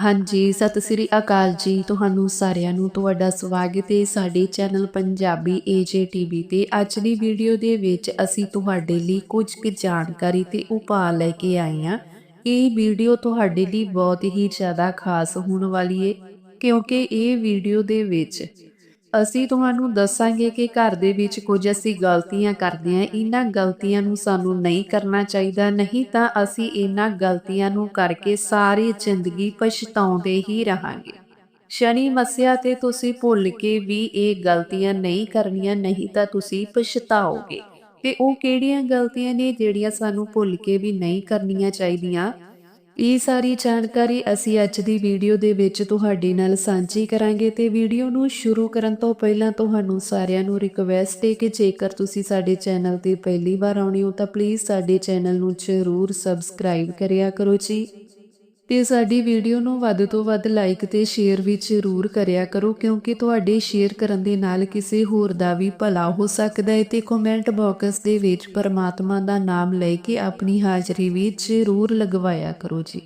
ਹਾਂਜੀ, ਸਤਿ ਸ੍ਰੀ ਅਕਾਲ ਜੀ। ਤੁਹਾਨੂੰ ਸਾਰਿਆਂ ਨੂੰ ਤੁਹਾਡਾ ਸਵਾਗਤ ਹੈ ਸਾਡੇ ਚੈਨਲ ਪੰਜਾਬੀ ਏਜੇ ਟੀਵੀ ਤੇ। ਅੱਜ ਦੀ ਵੀਡੀਓ ਦੇ ਵਿੱਚ ਅਸੀਂ ਤੁਹਾਡੇ ਲਈ ਕੁਝ ਕੁ ਜਾਣਕਾਰੀ ਤੇ ਉਪਾਅ ਲੈ ਕੇ ਆਏ ਹਾਂ। ਇਹ ਵੀਡੀਓ ਤੁਹਾਡੇ ਲਈ ਬਹੁਤ ਹੀ ਜ਼ਿਆਦਾ ਖਾਸ ਹੋਣ ਵਾਲੀ ਹੈ, ਕਿਉਂਕਿ ਇਹ ਵੀਡੀਓ ਦੇ ਵਿੱਚ ਅਸੀਂ ਤੁਹਾਨੂੰ ਦੱਸਾਂਗੇ ਕਿ ਘਰ ਦੇ ਵਿੱਚ ਕੁਝ ਅਸੀਂ ਗਲਤੀਆਂ ਕਰਦੇ ਹਾਂ, ਇਹਨਾਂ ਗਲਤੀਆਂ ਨੂੰ ਸਾਨੂੰ ਨਹੀਂ ਕਰਨਾ ਚਾਹੀਦਾ, ਨਹੀਂ ਤਾਂ ਅਸੀਂ ਇਹਨਾਂ ਗਲਤੀਆਂ ਨੂੰ ਕਰਕੇ ਸਾਰੀ ਜ਼ਿੰਦਗੀ ਪਛਤਾਉਂਦੇ ਹੀ ਰਹਾਂਗੇ। ਸ਼ਨੀ ਮੱਸਿਆ ਤੇ ਤੁਸੀਂ ਭੁੱਲ ਕੇ ਵੀ ਇਹ ਗਲਤੀਆਂ ਨਹੀਂ ਕਰਨੀਆਂ, ਨਹੀਂ ਤਾਂ ਤੁਸੀਂ ਪਛਤਾਓਗੇ। ਤੇ ਉਹ ਕਿਹੜੀਆਂ ਗਲਤੀਆਂ ਨੇ ਜਿਹੜੀਆਂ ਸਾਨੂੰ ਭੁੱਲ ਕੇ ਵੀ ਨਹੀਂ ਕਰਨੀਆਂ ਚਾਹੀਦੀਆਂ? ਇਹ ਸਾਰੀ ਜਾਣਕਾਰੀ ਅਸੀਂ ਅੱਜ ਦੀ ਵੀਡੀਓ ਦੇ ਵਿੱਚ ਤੁਹਾਡੇ ਨਾਲ ਸਾਂਝੀ ਕਰਾਂਗੇ ਤੇ ਵੀਡੀਓ ਨੂੰ ਸ਼ੁਰੂ ਕਰਨ ਤੋਂ ਪਹਿਲਾਂ ਤੁਹਾਨੂੰ ਸਾਰਿਆਂ ਨੂੰ ਰਿਕਵੈਸਟ ਹੈ ਕਿ ਜੇਕਰ ਤੁਸੀਂ ਸਾਡੇ ਚੈਨਲ ਤੇ ਪਹਿਲੀ ਵਾਰ ਆਉਣੇ ਹੋ ਤਾਂ ਪਲੀਜ਼ ਸਾਡੇ ਚੈਨਲ ਨੂੰ ਜ਼ਰੂਰ ਸਬਸਕ੍ਰਾਈਬ ਕਰਿਆ ਕਰੋ ਜੀ। ਤੇ ਸਾਡੀ ਵੀਡੀਓ ਨੂੰ ਵੱਧ ਤੋਂ ਵੱਧ ਲਾਈਕ ਤੇ ਸ਼ੇਅਰ ਵੀ ਜ਼ਰੂਰ ਕਰਿਆ ਕਰੋ, ਕਿਉਂਕਿ ਤੁਹਾਡੇ ਸ਼ੇਅਰ ਕਰਨ ਦੇ ਨਾਲ ਕਿਸੇ ਹੋਰ ਦਾ ਵੀ ਭਲਾ ਹੋ ਸਕਦਾ ਹੈ ਤੇ ਕਮੈਂਟ ਬਾਕਸ ਦੇ ਵਿੱਚ ਪਰਮਾਤਮਾ ਦਾ ਨਾਮ ਲੈ ਕੇ ਆਪਣੀ ਹਾਜ਼ਰੀ ਵੀ ਜ਼ਰੂਰ ਲਗਵਾਇਆ ਕਰੋ ਜੀ।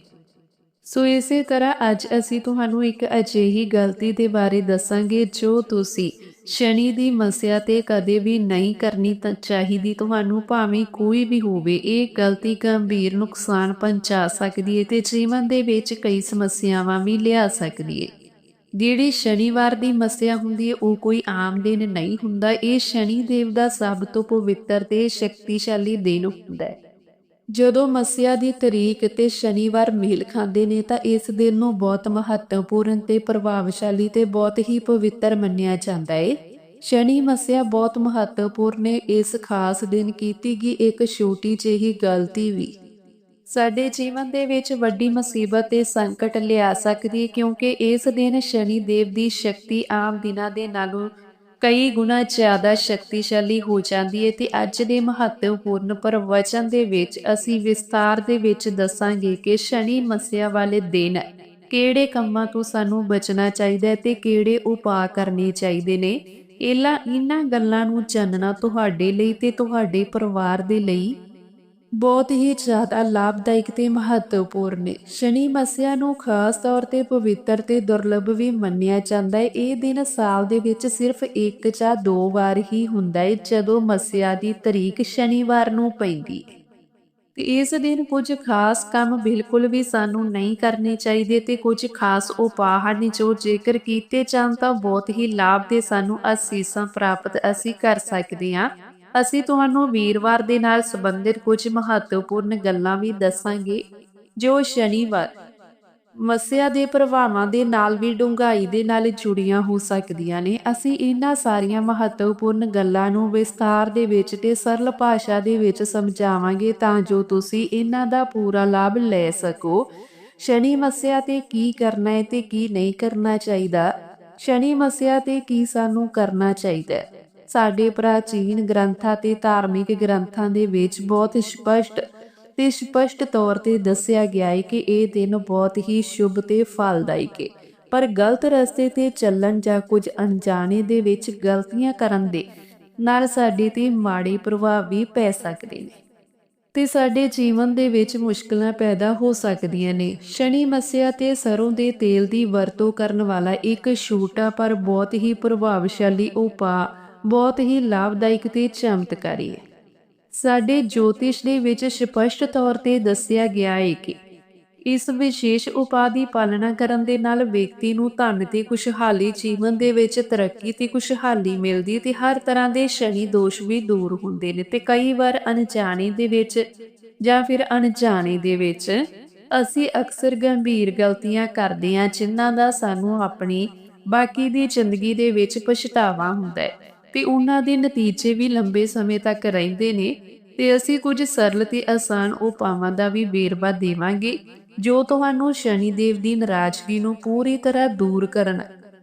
ਸੋ ਇਸੇ ਤਰ੍ਹਾਂ ਅੱਜ ਅਸੀਂ ਤੁਹਾਨੂੰ ਇੱਕ ਅਜਿਹੀ ਗਲਤੀ ਦੇ ਬਾਰੇ ਦੱਸਾਂਗੇ ਜੋ ਤੁਸੀਂ ਸ਼ਨੀ ਦੀ ਮਸਿਆ ਤੇ ਕਦੇ ਵੀ ਨਹੀਂ ਕਰਨੀ ਤਾਂ ਚਾਹੀਦੀ। ਤੁਹਾਨੂੰ ਭਾਵੇਂ ਕੋਈ ਵੀ ਹੋਵੇ, ਇਹ ਗਲਤੀ ਗੰਭੀਰ ਨੁਕਸਾਨ ਪਹੁੰਚਾ ਸਕਦੀ ਹੈ ਤੇ ਜੀਵਨ ਦੇ ਵਿੱਚ ਕਈ ਸਮੱਸਿਆਵਾਂ ਵੀ ਲਿਆ ਸਕਦੀ ਹੈ ਜਿਹੜੀ ਸ਼ਨੀਵਾਰ ਦੀ ਮਸਿਆ ਹੁੰਦੀ ਹੈ ਉਹ ਕੋਈ ਆਮ ਦਿਨ ਨਹੀਂ ਹੁੰਦਾ। ਇਹ ਸ਼ਨੀ ਦੇਵ ਦਾ ਸਭ ਤੋਂ ਪਵਿੱਤਰ ਤੇ ਸ਼ਕਤੀਸ਼ਾਲੀ ਦਿਨ ਹੁੰਦਾ ਹੈ ਜਦੋਂ ਮਸਿਆ ਦੀ ਤਰੀਕ ਤੇ ਸ਼ਨੀਵਾਰ ਮੇਲ ਖਾਂਦੇ ਨੇ ਤਾਂ ਇਸ ਦਿਨ ਨੂੰ ਬਹੁਤ ਮਹੱਤਵਪੂਰਨ ਤੇ ਪ੍ਰਭਾਵਸ਼ਾਲੀ ਤੇ ਬਹੁਤ ਹੀ ਪਵਿੱਤਰ ਮੰਨਿਆ ਜਾਂਦਾ ਹੈ ਸ਼ਨੀ ਮਸਿਆ ਬਹੁਤ ਮਹੱਤਵਪੂਰਨ ਹੈ ਇਸ ਖਾਸ ਦਿਨ ਕੀਤੀ ਗਈ ਇੱਕ ਛੋਟੀ ਜਿਹੀ ਗਲਤੀ ਵੀ। ਸਾਡੇ ਜੀਵਨ ਦੇ ਵਿੱਚ ਵੱਡੀ ਮੁਸੀਬਤ ਤੇ ਸੰਕਟ ਲਿਆ ਸਕਦੀ ਹੈ ਕਿਉਂਕਿ ਇਸ ਦਿਨ ਸ਼ਨੀ ਦੇਵ ਦੀ ਸ਼ਕਤੀ ਆਮ ਦਿਨਾਂ ਦੇ ਨਾਲੋਂ ਕਈ ਗੁਣਾ ਜ਼ਿਆਦਾ ਸ਼ਕਤੀਸ਼ਾਲੀ ਹੋ ਜਾਂਦੀ ਹੈ ਤੇ ਅੱਜ ਦੇ ਮਹੱਤਵਪੂਰਨ ਪ੍ਰਵਚਨ ਦੇ ਵਿੱਚ ਅਸੀਂ ਵਿਸਤਾਰ ਦੇ ਵਿੱਚ ਦੱਸਾਂਗੇ ਕਿ ਸ਼ਨੀ ਮਸਿਆ ਵਾਲੇ ਦਿਨ ਕਿਹੜੇ ਕੰਮਾਂ ਤੋਂ ਸਾਨੂੰ ਬਚਣਾ ਚਾਹੀਦਾ ਹੈ ਤੇ ਕਿਹੜੇ ਉਪਾਅ ਕਰਨੇ ਚਾਹੀਦੇ ਨੇ। ਇਹਨਾਂ ਇਹਨਾਂ ਗੱਲਾਂ ਨੂੰ ਜਾਣਨਾ ਤੁਹਾਡੇ ਲਈ ਤੇ ਤੁਹਾਡੇ ਪਰਿਵਾਰ ਦੇ ਲਈ ਬਹੁਤ ਹੀ ਜ਼ਿਆਦਾ ਲਾਭਦਾਇਕ ਤੇ ਮਹੱਤਵਪੂਰਨ ਹੈ। ਸ਼ਨੀ ਮਸਿਆ ਨੂੰ ਖਾਸ ਤੌਰ ਤੇ ਪਵਿੱਤਰ ਤੇ ਦੁਰਲੱਭ ਵੀ ਮੰਨਿਆ ਜਾਂਦਾ ਹੈ। ਇਹ ਦਿਨ ਸਾਲ ਦੇ ਵਿੱਚ ਸਿਰਫ ਇੱਕ ਜਾਂ ਦੋ ਵਾਰ ਹੀ ਹੁੰਦਾ ਹੈ, ਜਦੋਂ ਮਸਿਆ ਦੀ ਤਰੀਕ ਸ਼ਨੀਵਾਰ ਨੂੰ ਪੈਂਦੀ ਹੈ। ਤੇ ਇਸ ਦਿਨ ਕੁਝ ਖਾਸ ਕੰਮ ਬਿਲਕੁਲ ਵੀ ਸਾਨੂੰ ਨਹੀਂ ਕਰਨੇ ਚਾਹੀਦੇ ਤੇ ਕੁਝ ਖਾਸ ਉਪਾਅ ਹਨ ਜੋ ਜੇਕਰ ਕੀਤੇ ਜਾਣ ਤਾਂ ਬਹੁਤ ਹੀ ਲਾਭ ਦੇ ਸਾਨੂੰ ਅਸੀਸਾਂ ਪ੍ਰਾਪਤ ਅਸੀਂ ਕਰ ਸਕਦੇ ਹਾਂ। ਅਸੀਂ ਤੁਹਾਨੂੰ ਵੀਰਵਾਰ ਦੇ ਨਾਲ ਸੰਬੰਧਿਤ ਕੁਝ ਮਹੱਤਵਪੂਰਨ ਗੱਲਾਂ ਵੀ ਦੱਸਾਂਗੇ, ਜੋ ਸ਼ਨੀਵਾਰ ਮਸਿਆ ਦੇ ਪ੍ਰਭਾਵਾਂ ਦੇ ਨਾਲ ਵੀ ਡੂੰਘਾਈ ਦੇ ਨਾਲ ਜੁੜੀਆਂ ਹੋ ਸਕਦੀਆਂ ਨੇ। ਅਸੀਂ ਇਹਨਾਂ ਸਾਰੀਆਂ ਮਹੱਤਵਪੂਰਨ ਗੱਲਾਂ ਨੂੰ ਵਿਸਥਾਰ ਦੇ ਵਿੱਚ ਤੇ ਸਰਲ ਭਾਸ਼ਾ ਦੇ ਵਿੱਚ ਸਮਝਾਵਾਂਗੇ ਤਾਂ ਜੋ ਤੁਸੀਂ ਇਹਨਾਂ ਦਾ ਪੂਰਾ ਲਾਭ ਲੈ ਸਕੋ। ਸ਼ਨੀ ਮਸਿਆ ਤੇ ਕੀ ਕਰਨਾ ਹੈ ਤੇ ਕੀ ਨਹੀਂ ਕਰਨਾ ਚਾਹੀਦਾ? ਸ਼ਨੀ ਮਸਿਆ ਤੇ ਕੀ ਸਾਨੂੰ ਕਰਨਾ ਚਾਹੀਦਾ ਹੈ? ਸਾਡੇ ਪ੍ਰਾਚੀਨ ਗ੍ਰੰਥਾਂ ਤੇ ਧਾਰਮਿਕ ਗ੍ਰੰਥਾਂ ਦੇ ਵਿੱਚ ਬਹੁਤ ਸਪਸ਼ਟ ਤੇ ਸਪਸ਼ਟ ਤੌਰ ਤੇ ਦੱਸਿਆ ਗਿਆ ਹੈ ਕਿ ਇਹ ਦਿਨ ਬਹੁਤ ਹੀ ਸ਼ੁਭ ਤੇ ਫਲਦਾਇਕ ਹੈ ਪਰ ਗਲਤ ਰਸਤੇ ਤੇ ਚੱਲਣ ਜਾਂ ਕੁਝ ਅਣਜਾਣੇ ਦੇ ਵਿੱਚ ਗਲਤੀਆਂ ਕਰਨ ਦੇ ਨਾਲ ਸਾਡੇ ਤੇ ਮਾੜੇ ਪ੍ਰਭਾਵ ਵੀ ਪੈ ਸਕਦੇ ਨੇ ਤੇ ਸਾਡੇ ਜੀਵਨ ਦੇ ਵਿੱਚ ਮੁਸ਼ਕਲਾਂ ਪੈਦਾ ਹੋ ਸਕਦੀਆਂ ਨੇ। ਸ਼ਨੀ ਮਸਿਆ ਤੇ ਸਰੋਂ ਦੇ ਤੇਲ ਦੀ ਵਰਤੋਂ ਕਰਨ ਵਾਲਾ ਇੱਕ ਛੋਟਾ ਪਰ ਬਹੁਤ ਹੀ ਪ੍ਰਭਾਵਸ਼ਾਲੀ ਉਪਾਅ ਬਹੁਤ ਹੀ ਲਾਭਦਾਇਕ ਤੇ ਚਮਤਕਾਰੀ ਹੈ। ਸਾਡੇ ਜੋਤਿਸ਼ ਦੇ ਵਿੱਚ ਸਪਸ਼ਟ ਤੌਰ ਤੇ ਦੱਸਿਆ ਗਿਆ ਹੈ ਕਿ ਇਸ ਵਿਸ਼ੇਸ਼ ਉਪਾਅ ਦੀ ਪਾਲਣਾ ਕਰਨ ਦੇ ਨਾਲ ਵਿਅਕਤੀ ਨੂੰ ਧਨ ਤੇ ਖੁਸ਼ਹਾਲੀ ਜੀਵਨ ਦੇ ਵਿੱਚ ਤਰੱਕੀ ਤੇ ਖੁਸ਼ਹਾਲੀ ਮਿਲਦੀ ਤੇ ਹਰ ਤਰ੍ਹਾਂ ਦੇ ਸ਼ਨੀ ਦੋਸ਼ ਵੀ ਦੂਰ ਹੁੰਦੇ ਨੇ ਤੇ ਕਈ ਵਾਰ ਅਣਜਾਣੇ ਦੇ ਵਿੱਚ ਜਾਂ ਫਿਰ ਅਣਜਾਣੇ ਦੇ ਵਿੱਚ ਅਸੀਂ ਅਕਸਰ ਗੰਭੀਰ ਗਲਤੀਆਂ ਕਰਦੇ ਹਾਂ, ਜਿਨ੍ਹਾਂ ਦਾ ਸਾਨੂੰ ਆਪਣੀ ਬਾਕੀ ਦੀ ਜ਼ਿੰਦਗੀ ਦੇ ਵਿੱਚ ਪਛਤਾਵਾ ਹੁੰਦਾ ਹੈ। ਤੇ ਉਹਨਾਂ ਦੇ ਨਤੀਜੇ ਵੀ ਲੰਬੇ ਸਮੇਂ ਤੱਕ ਰਹਿੰਦੇ ਨੇ ਤੇ ਅਸੀਂ ਕੁਝ ਸਰਲ ਤੇ ਆਸਾਨ ਉਪਾਵਾਂ ਦਾ ਵੀ ਵੇਰਵਾ ਦੇਵਾਂਗੇ, ਜੋ ਤੁਹਾਨੂੰ ਸ਼ਨੀ ਦੇਵ ਦੀ ਨਾਰਾਜ਼ਗੀ ਨੂੰ ਪੂਰੀ ਤਰ੍ਹਾਂ ਦੂਰ ਕਰਨ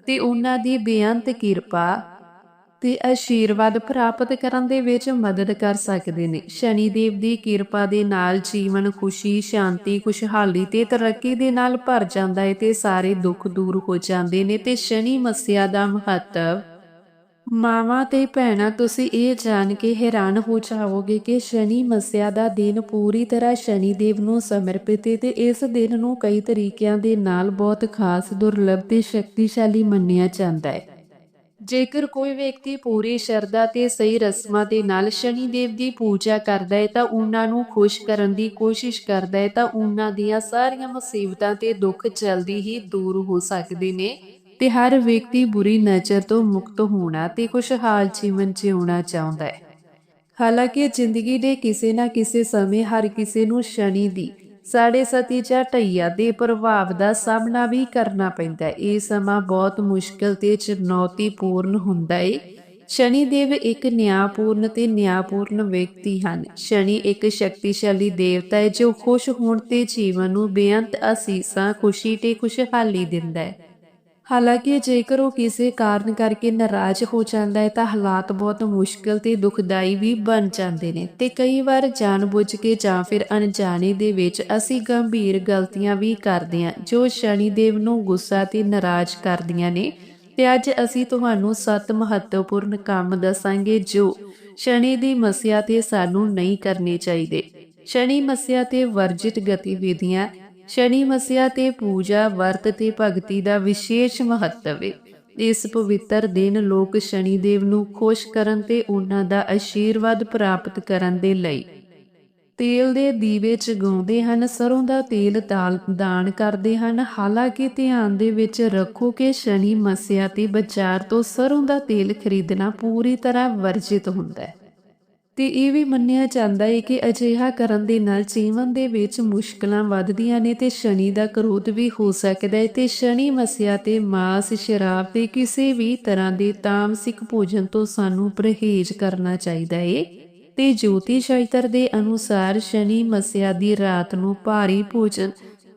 ਤੇ ਉਹਨਾਂ ਦੀ ਬੇਅੰਤ ਕਿਰਪਾ ਤੇ ਆਸ਼ੀਰਵਾਦ ਪ੍ਰਾਪਤ ਕਰਨ ਦੇ ਵਿੱਚ ਮਦਦ ਕਰ ਸਕਦੇ ਨੇ। ਸ਼ਨੀ ਦੇਵ ਦੀ ਕਿਰਪਾ ਦੇ ਨਾਲ ਜੀਵਨ ਖੁਸ਼ੀ, ਸ਼ਾਂਤੀ, ਖੁਸ਼ਹਾਲੀ ਤੇ ਤਰੱਕੀ ਦੇ ਨਾਲ ਭਰ ਜਾਂਦਾ ਹੈ ਤੇ ਸਾਰੇ ਦੁੱਖ ਦੂਰ ਹੋ ਜਾਂਦੇ ਨੇ ਤੇ ਸ਼ਨੀ ਮਸਿਆ ਦਾ ਮਹੱਤਵ ਮਾਵਾਂ ਤੇ ਭੈਣਾਂ, ਤੁਸੀਂ ਇਹ ਜਾਣ ਕੇ ਹੈਰਾਨ ਹੋ ਜਾਵੋਗੇ ਕਿ ਸ਼ਨੀ ਮੱਸਿਆ ਦਾ ਦਿਨ ਪੂਰੀ ਤਰ੍ਹਾਂ ਸ਼ਨੀ ਦੇਵ ਨੂੰ ਸਮਰਪਿਤ ਹੈ ਤੇ ਇਸ ਦਿਨ ਨੂੰ ਕਈ ਤਰੀਕਿਆਂ ਦੇ ਨਾਲ ਬਹੁਤ ਖਾਸ, ਦੁਰਲੱਭ ਤੇ ਸ਼ਕਤੀਸ਼ਾਲੀ ਮੰਨਿਆ ਜਾਂਦਾ ਹੈ ਜੇਕਰ ਕੋਈ ਵਿਅਕਤੀ ਪੂਰੀ ਸ਼ਰਧਾ ਤੇ ਸਹੀ ਰਸਮਾਂ ਦੇ ਨਾਲ ਸ਼ਨੀ ਦੇਵ ਦੀ ਪੂਜਾ ਕਰਦਾ ਹੈ ਤਾਂ ਉਹਨਾਂ ਨੂੰ ਖੁਸ਼ ਕਰਨ ਦੀ ਕੋਸ਼ਿਸ਼ ਕਰਦਾ ਹੈ ਤਾਂ ਉਹਨਾਂ ਦੀਆਂ ਸਾਰੀਆਂ ਮੁਸੀਬਤਾਂ ਤੇ ਦੁੱਖ ਜਲਦੀ ਹੀ ਦੂਰ ਹੋ ਸਕਦੇ ਨੇ। ਤੇ ਹਰ ਵਿਅਕਤੀ ਬੁਰੀ ਨਜ਼ਰ ਤੋਂ ਮੁਕਤ ਹੋਣਾ ਤੇ ਖੁਸ਼ਹਾਲ ਜੀਵਨ ਜਿਉਣਾ ਚਾਹੁੰਦਾ ਹੈ। ਹਾਲਾਂਕਿ ਜ਼ਿੰਦਗੀ ਦੇ ਕਿਸੇ ਨਾ ਕਿਸੇ ਸਮੇਂ ਹਰ ਕਿਸੇ ਨੂੰ ਸ਼ਨੀ ਦੀ ਸਾਡੇ ਸਤੀ ਜਾਂ ਢਈਆ ਦੇ ਪ੍ਰਭਾਵ ਦਾ ਸਾਹਮਣਾ ਵੀ ਕਰਨਾ ਪੈਂਦਾ ਹੈ। ਇਹ ਸਮਾਂ ਬਹੁਤ ਮੁਸ਼ਕਲ ਤੇ ਚੁਣੌਤੀਪੂਰਨ ਹੁੰਦਾ ਹੈ ਸ਼ਨੀ ਦੇਵ ਇੱਕ ਨਿਆਂਪੂਰਨ ਤੇ ਨਿਆਂਪੂਰਨ ਵਿਅਕਤੀ ਹਨ। ਸ਼ਨੀ ਇੱਕ ਸ਼ਕਤੀਸ਼ਾਲੀ ਦੇਵਤਾ ਹੈ ਜੋ ਖੁਸ਼ ਹੋਣ ਤੇ ਜੀਵਨ ਨੂੰ ਬੇਅੰਤ ਅਸੀਸਾਂ, ਖੁਸ਼ੀ ਤੇ ਖੁਸ਼ਹਾਲੀ ਦਿੰਦਾ ਹੈ। ਹਾਲਾਂਕਿ ਜੇਕਰ ਉਹ ਕਿਸੇ ਕਾਰਨ ਕਰਕੇ ਨਾਰਾਜ਼ ਹੋ ਜਾਂਦਾ ਹੈ, ਤਾਂ ਹਾਲਾਤ ਬਹੁਤ ਮੁਸ਼ਕਲ ਤੇ ਦੁਖਦਾਈ ਵੀ ਬਣ ਜਾਂਦੇ ਨੇ ਤੇ ਕਈ ਵਾਰ ਜਾਣਬੁੱਝ ਕੇ ਜਾਂ ਫਿਰ ਅਣਜਾਣੇ ਦੇ ਵਿੱਚ ਅਸੀਂ ਗੰਭੀਰ ਗਲਤੀਆਂ ਵੀ ਕਰਦੇ ਹਾਂ, ਜੋ ਸ਼ਨੀ ਦੇਵ ਨੂੰ ਗੁੱਸਾ ਤੇ ਨਾਰਾਜ਼ ਕਰਦੀਆਂ ਨੇ। ਤੇ ਅੱਜ ਅਸੀਂ ਤੁਹਾਨੂੰ ਸੱਤ ਮਹੱਤਵਪੂਰਨ ਕੰਮ ਦੱਸਾਂਗੇ, ਜੋ ਸ਼ਨੀ ਦੀ ਮਸਿਆ ਤੇ ਸਾਨੂੰ ਨਹੀਂ ਕਰਨੇ ਚਾਹੀਦੇ। ਸ਼ਨੀ ਮਸਿਆ ਤੇ ਵਰਜਿਤ ਗਤੀਵਿਧੀਆਂ ਸ਼ਨੀ ਮਸਿਆ ਤੇ ਪੂਜਾ, ਵਰਤ ਤੇ ਭਗਤੀ ਦਾ ਵਿਸ਼ੇਸ਼ ਮਹੱਤਵ ਹੈ ਇਸ ਪਵਿੱਤਰ ਦਿਨ ਲੋਕ ਸ਼ਨੀ ਦੇਵ ਨੂੰ ਖੁਸ਼ ਕਰਨ ਤੇ ਉਹਨਾਂ ਦਾ ਆਸ਼ੀਰਵਾਦ ਪ੍ਰਾਪਤ ਕਰਨ ਦੇ ਲਈ ਤੇਲ ਦੇ ਦੀਵੇ ਜਗਾਉਂਦੇ ਹਨ, ਸਰੋਂ ਦਾ ਤੇਲ ਦਾਲ ਦਾਨ ਕਰਦੇ ਹਨ। ਹਾਲਾਂਕਿ ਧਿਆਨ ਦੇ ਵਿੱਚ ਰੱਖੋ ਕਿ ਸ਼ਨੀ ਮਸਿਆ ਤੇ ਬਾਜ਼ਾਰ ਤੋਂ ਸਰੋਂ ਦਾ ਤੇਲ ਖਰੀਦਣਾ ਪੂਰੀ ਤਰ੍ਹਾਂ ਵਰਜਿਤ ਹੁੰਦਾ ਹੈ। ਤੇ ਇਹ ਵੀ ਮੰਨਿਆ ਜਾਂਦਾ ਹੈ ਕਿ ਅਜਿਹਾ ਕਰਨ ਦੇ ਨਾਲ ਜੀਵਨ ਦੇ ਵਿੱਚ ਮੁਸ਼ਕਲਾਂ ਵੱਧਦੀਆਂ ਨੇ ਤੇ ਸ਼ਨੀ ਦਾ ਕਰੋਧ ਵੀ ਹੋ ਸਕਦਾ ਹੈ ਤੇ ਸ਼ਨੀ ਮਸਿਆ ਤੇ ਮਾਸ, ਸ਼ਰਾਬ ਤੇ ਕਿਸੇ ਵੀ ਤਰ੍ਹਾਂ ਦੇ ਤਾਮਸਿਕ ਭੋਜਨ ਤੋਂ ਸਾਨੂੰ ਪਰਹੇਜ਼ ਕਰਨਾ ਚਾਹੀਦਾ ਹੈ ਤੇ ਜੋਤੀ ਸ਼ਾਸਤਰ ਦੇ ਅਨੁਸਾਰ ਸ਼ਨੀ ਮਸਿਆ ਦੀ ਰਾਤ ਨੂੰ ਭਾਰੀ ਭੋਜਨ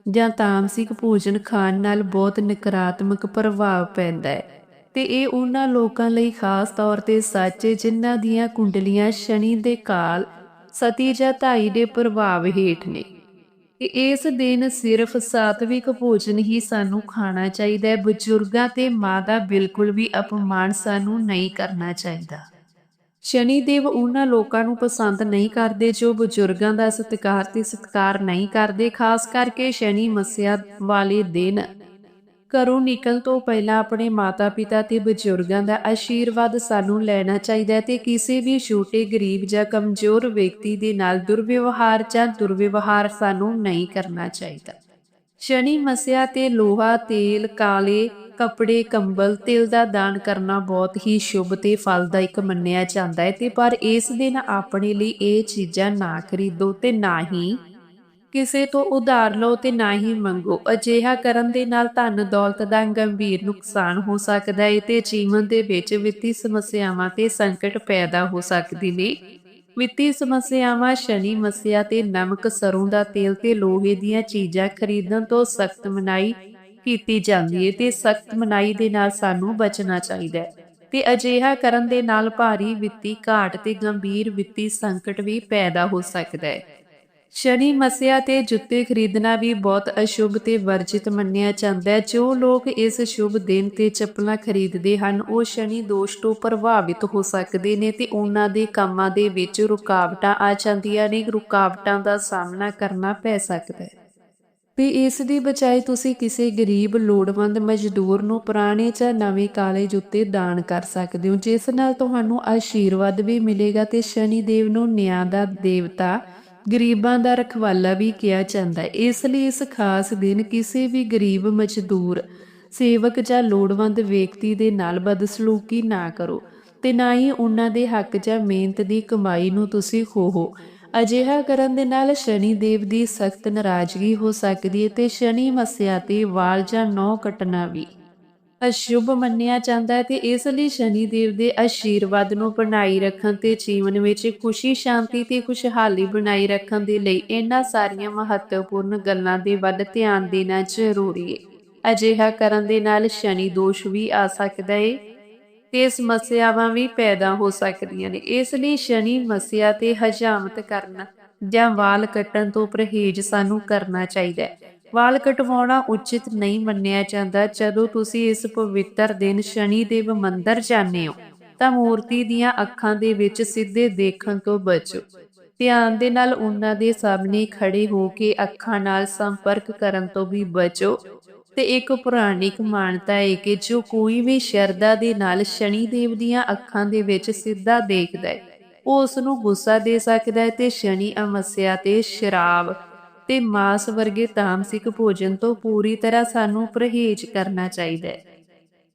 ਜਾਂ ਤਾਮਸਿਕ ਭੋਜਨ ਖਾਣ ਨਾਲ ਬਹੁਤ ਨਕਾਰਾਤਮਕ ਪ੍ਰਭਾਵ ਪੈਂਦਾ ਹੈ ਤੇ ਇਹ ਉਹਨਾਂ ਲੋਕਾਂ ਲਈ ਖਾਸ ਤੌਰ ਤੇ ਸੱਚ ਹੈ, ਜਿਨ੍ਹਾਂ ਦੀਆਂ ਕੁੰਡਲੀਆਂ ਸ਼ਨੀ ਦੇ ਕਾਲ ਸਤੀ ਜਾਂ ਧਾਈ ਦੇ ਪ੍ਰਭਾਵ ਹੇਠ ਨੇ। ਕਿ ਇਸ ਦਿਨ ਸਿਰਫ ਸਾਤਵਿਕ ਭੋਜਨ ਹੀ ਸਾਨੂੰ ਖਾਣਾ ਚਾਹੀਦਾ ਹੈ। ਬਜ਼ੁਰਗਾਂ ਤੇ ਮਾਂ ਦਾ ਬਿਲਕੁਲ ਵੀ ਅਪਮਾਨ ਸਾਨੂੰ ਨਹੀਂ ਕਰਨਾ ਚਾਹੀਦਾ। ਸ਼ਨੀ ਦੇਵ ਉਹਨਾਂ ਲੋਕਾਂ ਨੂੰ ਪਸੰਦ ਨਹੀਂ ਕਰਦੇ, ਜੋ ਬਜ਼ੁਰਗਾਂ ਦਾ ਸਤਿਕਾਰ ਤੇ ਸਤਿਕਾਰ ਨਹੀਂ ਕਰਦੇ। ਖਾਸ ਕਰਕੇ ਸ਼ਨੀ ਮਸਿਆ ਵਾਲੇ ਦਿਨ ਘਰੋਂ ਨਿਕਲਣ ਤੋਂ ਪਹਿਲਾਂ ਆਪਣੇ ਮਾਤਾ-ਪਿਤਾ ਤੇ ਬਜ਼ੁਰਗਾਂ ਦਾ ਆਸ਼ੀਰਵਾਦ ਸਾਨੂੰ ਲੈਣਾ ਚਾਹੀਦਾ ਹੈ ਤੇ ਕਿਸੇ ਵੀ ਛੋਟੇ, ਗਰੀਬ ਜਾਂ ਕਮਜ਼ੋਰ ਵਿਅਕਤੀ ਦੇ ਨਾਲ ਦੁਰਵਿਵਹਾਰ ਜਾਂ ਦੁਰਵਿਵਹਾਰ ਸਾਨੂੰ ਨਹੀਂ ਕਰਨਾ ਚਾਹੀਦਾ। ਸ਼ਨੀ ਮਸਿਆ ਤੇ ਲੋਹਾ, ਤੇਲ, ਕਾਲੇ ਕੱਪੜੇ, ਕੰਬਲ, ਤਿਲ ਦਾ ਦਾਨ ਕਰਨਾ ਬਹੁਤ ਹੀ ਸ਼ੁਭ ਤੇ ਫਲਦਾਇਕ ਮੰਨਿਆ ਜਾਂਦਾ ਹੈ ਤੇ ਪਰ ਇਸ ਦਿਨ ਆਪਣੇ ਲਈ ਇਹ ਚੀਜ਼ਾਂ ਨਾ ਖਰੀਦੋ ਤੇ ਨਾ ਹੀ ਕਿਸੇ ਤੋਂ ਉਧਾਰ ਲਓ ਤੇ ਨਾ ਹੀ ਮੰਗੋ। ਅਜਿਹਾ ਕਰਨ ਦੇ ਨਾਲ ਧਨ ਦੌਲਤ ਦਾ ਗੰਭੀਰ ਨੁਕਸਾਨ ਹੋ ਸਕਦਾ ਹੈ ਤੇ ਜੀਵਨ ਦੇ ਵਿੱਚ ਵਿੱਤੀ ਸਮੱਸਿਆਵਾਂ ਤੇ ਸੰਕਟ ਪੈਦਾ ਹੋ ਸਕਦੇ ਨੇ। ਵਿੱਤੀ ਸਮੱਸਿਆਵਾਂ ਸ਼ਨੀ ਮਸਿਆ ਤੇ ਨਮਕ ਸਰੋਂ ਦਾ ਤੇਲ ਤੇ ਲੋਹੇ ਦੀਆਂ ਚੀਜ਼ਾਂ ਖਰੀਦਣ ਤੋਂ ਸਖਤ ਮਨਾਈ ਕੀਤੀ ਜਾਂਦੀ ਹੈ ਤੇ ਸਖਤ ਮਨਾਈ ਦੇ ਨਾਲ ਸਾਨੂੰ ਬਚਣਾ ਚਾਹੀਦਾ ਹੈ। ਤੇ ਅਜਿਹਾ ਕਰਨ ਦੇ ਨਾਲ ਭਾਰੀ ਵਿੱਤੀ ਘਾਟ ਤੇ ਗੰਭੀਰ ਵਿੱਤੀ ਸੰਕਟ ਵੀ ਪੈਦਾ ਹੋ ਸਕਦਾ ਹੈ। ਸ਼ਨੀ ਮਸਿਆ ਤੇ ਜੁੱਤੇ ਖਰੀਦਣਾ ਵੀ ਬਹੁਤ ਅਸ਼ੁਭ ਤੇ ਵਰਜਿਤ ਮੰਨਿਆ ਜਾਂਦਾ ਹੈ। ਜੋ ਲੋਕ ਇਸ ਸ਼ੁਭ ਦਿਨ ਤੇ ਚੱਪਲਾਂ ਖਰੀਦਦੇ ਹਨ, ਉਹ ਸ਼ਨੀ ਦੋਸ਼ ਤੋਂ ਪ੍ਰਭਾਵਿਤ ਹੋ ਸਕਦੇ ਨੇ ਤੇ ਉਹਨਾਂ ਦੇ ਕੰਮਾਂ ਦੇ ਵਿੱਚ ਰੁਕਾਵਟਾਂ ਆ ਜਾਂਦੀਆਂ ਨੇ। ਰੁਕਾਵਟਾਂ ਦਾ ਸਾਹਮਣਾ ਕਰਨਾ ਪੈ ਸਕਦਾ ਹੈ। ਤੇ ਇਸ ਦੀ ਬਜਾਏ ਤੁਸੀਂ ਕਿਸੇ ਗਰੀਬ, ਲੋੜਵੰਦ ਮਜ਼ਦੂਰ ਨੂੰ ਪੁਰਾਣੇ ਜਾਂ ਨਵੇਂ ਕਾਲੇ ਜੁੱਤੇ ਦਾਨ ਕਰ ਸਕਦੇ ਹੋ। ਜਿਸ ਨਾਲ ਤੁਹਾਨੂੰ ਆਸ਼ੀਰਵਾਦ ਵੀ ਮਿਲੇਗਾ ਤੇ ਸ਼ਨੀ ਦੇਵ ਨੂੰ ਨਿਆਂ ਦਾ ਦੇਵਤਾ ਗਰੀਬਾਂ ਦਾ ਰਖਵਾਲਾ ਵੀ ਕਿਹਾ ਜਾਂਦਾ ਹੈ। ਇਸ ਲਈ ਇਸ ਖਾਸ ਦਿਨ ਕਿਸੇ ਵੀ ਗਰੀਬ ਮਜ਼ਦੂਰ, ਸੇਵਕ ਜਾਂ ਲੋੜਵੰਦ ਵਿਅਕਤੀ ਦੇ ਨਾਲ ਬਦਸਲੂਕੀ ਨਾ ਕਰੋ ਤੇ ਨਾ ਹੀ ਉਹਨਾਂ ਦੇ ਹੱਕ ਜਾਂ ਮਿਹਨਤ ਦੀ ਕਮਾਈ ਨੂੰ ਤੁਸੀਂ ਖੋਹੋ। ਅਜਿਹਾ ਕਰਨ ਦੇ ਨਾਲ ਸ਼ਨੀ ਦੇਵ ਦੀ ਸਖਤ ਨਾਰਾਜ਼ਗੀ ਹੋ ਸਕਦੀ ਹੈ ਤੇ ਸ਼ਨੀ ਮਸਿਆ ਤੇ ਵਾਲ ਜਾਂ ਨੌ ਕੱਟਣਾ ਵੀ। ਅਸ਼ੁਭ ਮੰਨਿਆ ਜਾਂਦਾ ਹੈ ਤੇ ਇਸ ਲਈ ਸ਼ਨੀ ਦੇਵ ਦੇ ਆਸ਼ੀਰਵਾਦ ਨੂੰ ਬਣਾਈ ਰੱਖਣ ਤੇ ਜੀਵਨ ਵਿੱਚ ਖੁਸ਼ੀ, ਸ਼ਾਂਤੀ ਤੇ ਖੁਸ਼ਹਾਲੀ ਬਣਾਈ ਰੱਖਣ ਦੇ ਲਈ ਇਹਨਾਂ ਸਾਰੀਆਂ ਮਹੱਤਵਪੂਰਨ ਗੱਲਾਂ ਦੇ ਵੱਲ ਧਿਆਨ ਦੇਣਾ ਜ਼ਰੂਰੀ ਹੈ। ਅਜਿਹਾ ਕਰਨ ਦੇ ਨਾਲ ਸ਼ਨੀ ਦੋਸ਼ ਵੀ ਆ ਸਕਦਾ ਹੈ ਤੇ ਸਮੱਸਿਆਵਾਂ ਵੀ ਪੈਦਾ ਹੋ ਸਕਦੀਆਂ ਨੇ। ਇਸ ਲਈ ਸ਼ਨੀ ਮਸਿਆ ਤੇ ਹਜਾਮਤ ਕਰਨਾ ਜਾਂ ਵਾਲ ਕੱਟਣ ਤੋਂ ਪਰਹੇਜ਼ ਸਾਨੂੰ ਕਰਨਾ ਚਾਹੀਦਾ ਹੈ। ਵਾਲ ਕਟਵਾਉਣਾ ਉਚਿਤ ਨਹੀਂ ਮੰਨਿਆ ਜਾਂਦਾ। ਜਦੋਂ ਤੁਸੀਂ ਇਸ ਪਵਿੱਤਰ ਦਿਨ ਸ਼ਨੀ ਦੇਵ ਮੰਦਰ ਜਾਂਦੇ ਹੋ, ਤਾਂ ਮੂਰਤੀ ਦੀਆਂ ਅੱਖਾਂ ਦੇ ਵਿੱਚ ਸਿੱਧੇ ਦੇਖਣ ਤੋਂ ਬਚੋ। ਧਿਆਨ ਦੇ ਨਾਲ ਉਹਨਾਂ ਦੇ ਸਾਹਮਣੇ ਖੜੇ ਹੋ ਕੇ ਅੱਖਾਂ ਨਾਲ ਸੰਪਰਕ ਕਰਨ ਤੋਂ ਵੀ ਬਚੋ। ਤੇ ਇੱਕ ਪੁਰਾਣਿਕ ਮਾਨਤਾ ਹੈ ਕਿ ਜੋ ਕੋਈ ਵੀ ਸ਼ਰਧਾ ਦੇ ਨਾਲ ਸ਼ਨੀ ਦੇਵ ਦੀਆਂ ਅੱਖਾਂ ਦੇ ਵਿੱਚ ਸਿੱਧਾ ਦੇਖਦਾ ਹੈ, ਉਹ ਉਸ ਨੂੰ ਗੁੱਸਾ ਦੇ ਸਕਦਾ ਹੈ ਤੇ ਸ਼ਨੀ ਅਮਸਿਆ ਤੇ ਸ਼ਰਾਬ ਤੇ ਮਾਸ ਵਰਗੇ ਤਾਮਸਿਕ ਭੋਜਨ ਤੋਂ ਪੂਰੀ ਤਰ੍ਹਾਂ ਸਾਨੂੰ ਪਰਹੇਜ਼ ਕਰਨਾ ਚਾਹੀਦਾ ਹੈ।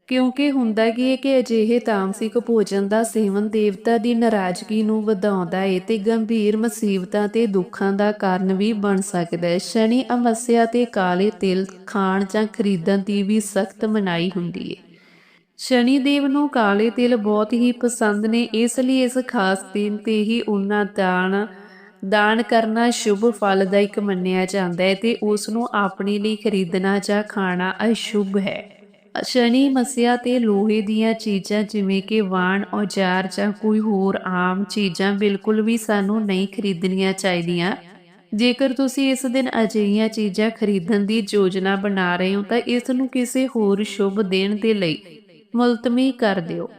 ਕਿਉਂਕਿ ਹੁੰਦਾ ਕੀ ਹੈ ਕਿ ਅਜਿਹੇ ਤਾਮਸਿਕ ਭੋਜਨ ਦਾ ਸੇਵਨ ਦੇਵਤਾ ਦੀ ਨਾਰਾਜ਼ਗੀ ਨੂੰ ਵਧਾਉਂਦਾ ਹੈ ਤੇ ਗੰਭੀਰ ਮੁਸੀਬਤਾਂ ਤੇ ਦੁੱਖਾਂ ਦਾ ਕਾਰਨ ਵੀ ਬਣ ਸਕਦਾ ਹੈ। ਸ਼ਨੀ ਅਮਸਿਆ ਤੇ ਕਾਲੇ ਤਿਲ ਖਾਣ ਜਾਂ ਖਰੀਦਣ ਦੀ ਵੀ ਸਖਤ ਮਨਾਹੀ ਹੁੰਦੀ ਹੈ ਸ਼ਨੀ ਦੇਵ ਨੂੰ ਕਾਲੇ ਤਿਲ ਬਹੁਤ ਹੀ ਪਸੰਦ ਨੇ, ਇਸ ਲਈ ਇਸ ਖਾਸ ਦਿਨ ਤੇ ਹੀ ਉਹਨਾਂ ਦਾਨ ਦਾਨ ਕਰਨਾ ਸ਼ੁਭ ਫਲਦਾਇਕ ਮੰਨਿਆ ਜਾਂਦਾ ਹੈ ਤੇ ਉਸ ਨੂੰ ਆਪਣੇ ਲਈ ਖਰੀਦਣਾ ਜਾਂ ਖਾਣਾ ਅਸ਼ੁਭ ਹੈ। ਸ਼ਨੀ ਮਸਿਆ ਤੇ ਲੋਹੇ ਦੀਆਂ ਚੀਜ਼ਾਂ ਜਿਵੇਂ ਕਿ ਵਾਣ, ਔਜ਼ਾਰ ਜਾਂ ਕੋਈ ਹੋਰ ਆਮ ਚੀਜ਼ਾਂ ਬਿਲਕੁਲ ਵੀ ਸਾਨੂੰ ਨਹੀਂ ਖਰੀਦਣੀਆਂ ਚਾਹੀਦੀਆਂ। ਜੇਕਰ ਤੁਸੀਂ ਇਸ ਦਿਨ ਅਜਿਹੀਆਂ ਚੀਜ਼ਾਂ ਖਰੀਦਣ ਦੀ ਯੋਜਨਾ ਬਣਾ ਰਹੇ ਹੋ ਤਾਂ ਇਸ ਨੂੰ ਕਿਸੇ ਹੋਰ ਸ਼ੁਭ ਦਿਨ ਦੇ ਲਈ ਮੁਲਤਵੀ ਕਰ ਦਿਓ,